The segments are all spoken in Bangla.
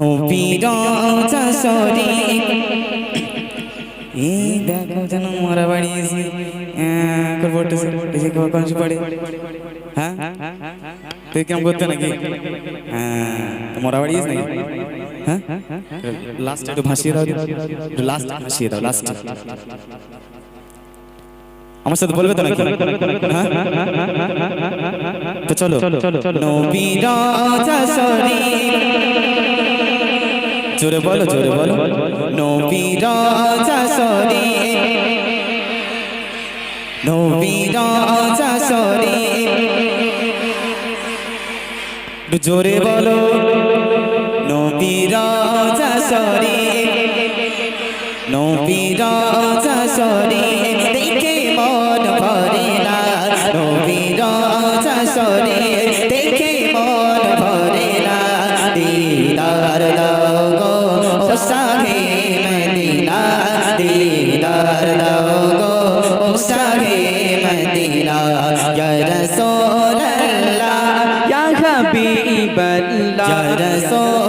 নবীরা সরি এই দেখো যেন মারা বাড়ি এসে করব এসে কনসি পড়ে হ্যাঁ? তুই কেমন করতে নাকি হ্যাঁ মরা বাড়ি নাকি হ্যাঁ লাস্ট একটু ভাসিয়ে দাও একটু লাস্ট ভাসিয়ে দাও লাস্ট আমার সাথে বলবে তো নাকি হ্যাঁ? তো চলো। নবীরা সরি জোরে বলো জোরে বলো। নবীরা সরি। নবীরা সরি। জোরে বলো। নবীরা সরি। নবীরা সরি। দেখে মন ভরে না। নবীরা সরি। شہر مدینہ یا رسول اللہ یا حبیب اللہ یا رسول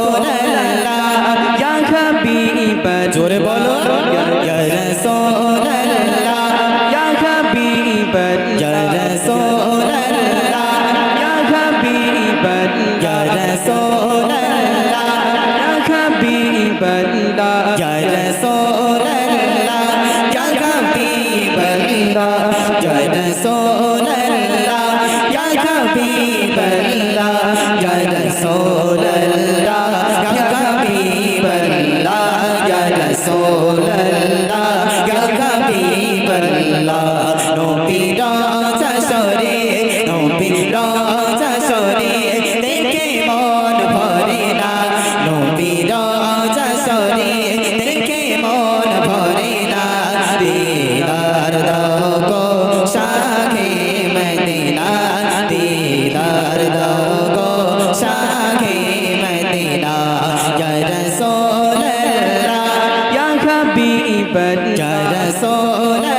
মোলা बच्चा रसोला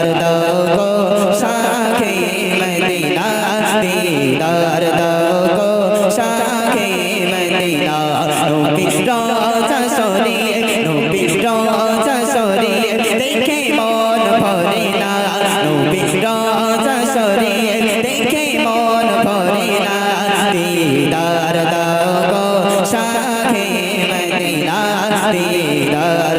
দিদার দাও গো শাখে মদিনা দিদার দাও গো শাখে মদিনা নবী রাজা সরে নবী রাজা সরে দেখে মন ভরে না নবী রাজা সরে দেখে মন ভরে না দিদার দাও গো শাখে মদিনা দিদার